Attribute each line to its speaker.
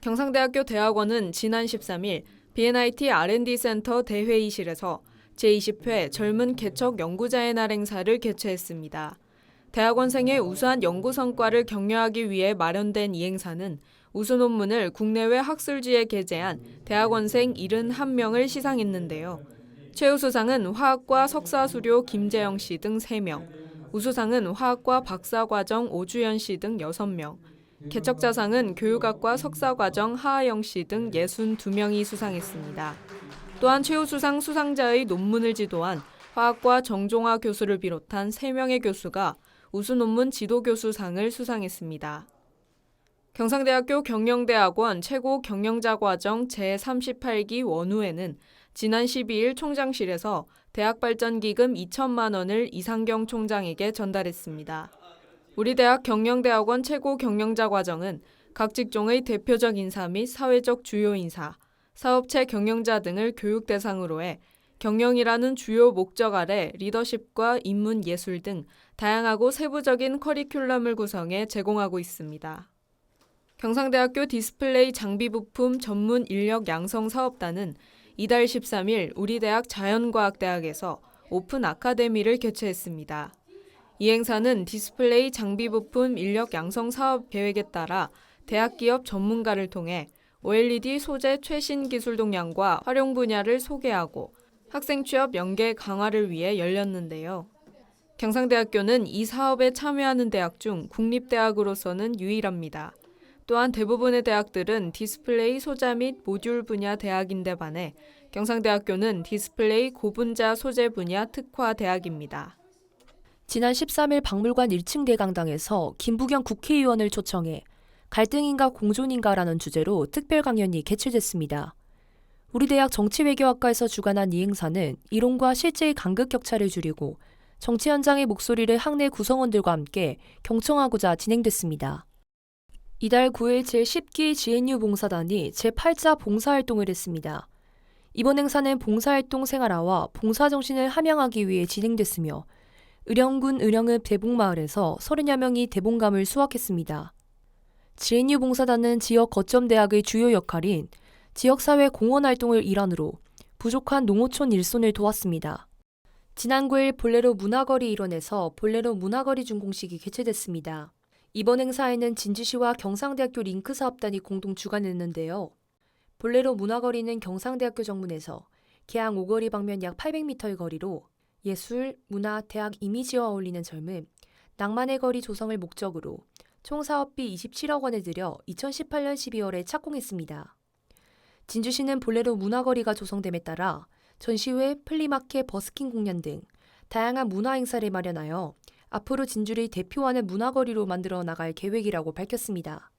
Speaker 1: 경상대학교 대학원은 지난 13일 BNIT R&D 센터 대회의실에서 제20회 젊은 개척 연구자의 날 행사를 개최했습니다. 대학원생의 우수한 연구 성과를 격려하기 위해 마련된 이 행사는 우수 논문을 국내외 학술지에 게재한 대학원생 71명을 시상했는데요. 최우수상은 화학과 석사 수료 김재영 씨 등 3명, 우수상은 화학과 박사과정 오주연 씨 등 6명, 개척자상은 교육학과 석사과정 하하영 씨 등 62명이 수상했습니다. 또한 최우수상 수상자의 논문을 지도한 화학과 정종화 교수를 비롯한 3명의 교수가 우수 논문 지도 교수상을 수상했습니다. 경상대학교 경영대학원 최고 경영자 과정 제38기 원우에는 지난 12일 총장실에서 대학발전기금 2천만 원을 이상경 총장에게 전달했습니다. 우리 대학 경영대학원 최고 경영자 과정은 각 직종의 대표적 인사 및 사회적 주요 인사, 사업체 경영자 등을 교육 대상으로 해 경영이라는 주요 목적 아래 리더십과 인문 예술 등 다양하고 세부적인 커리큘럼을 구성해 제공하고 있습니다. 경상대학교 디스플레이 장비 부품 전문 인력 양성 사업단은 이달 13일 우리 대학 자연과학대학에서 오픈 아카데미를 개최했습니다. 이 행사는 디스플레이 장비 부품 인력 양성 사업 계획에 따라 대학 기업 전문가를 통해 OLED 소재 최신 기술 동향과 활용 분야를 소개하고 학생 취업 연계 강화를 위해 열렸는데요. 경상대학교는 이 사업에 참여하는 대학 중 국립대학으로서는 유일합니다. 또한 대부분의 대학들은 디스플레이 소자 및 모듈 분야 대학인데 반해 경상대학교는 디스플레이 고분자 소재 분야 특화 대학입니다.
Speaker 2: 지난 13일 박물관 1층 대강당에서 김부겸 국회의원을 초청해 갈등인가 공존인가라는 주제로 특별 강연이 개최됐습니다. 우리 대학 정치외교학과에서 주관한 이 행사는 이론과 실제의 간극 격차를 줄이고 정치 현장의 목소리를 학내 구성원들과 함께 경청하고자 진행됐습니다. 이달 9일 제10기 GNU 봉사단이 제8자 봉사활동을 했습니다. 이번 행사는 봉사활동 생활화와 봉사정신을 함양하기 위해 진행됐으며 의령군 의령읍 대봉마을에서 30여 명이 대봉감을 수확했습니다. GNU 봉사단은 지역 거점 대학의 주요 역할인 지역사회 공헌 활동을 일환으로 부족한 농어촌 일손을 도왔습니다. 지난 9일 볼레로 문화거리 일원에서 볼레로 문화거리 준공식이 개최됐습니다. 이번 행사에는 진주시와 경상대학교 링크 사업단이 공동 주관했는데요. 볼레로 문화거리는 경상대학교 정문에서 개항 오거리 방면 약 800m의 거리로 예술, 문화, 대학 이미지와 어울리는 젊음, 낭만의 거리 조성을 목적으로 총 사업비 27억 원을 들여 2018년 12월에 착공했습니다. 진주시는 볼레로 문화거리가 조성됨에 따라 전시회, 플리마켓, 버스킹 공연 등 다양한 문화 행사를 마련하여 앞으로 진주를 대표하는 문화거리로 만들어 나갈 계획이라고 밝혔습니다.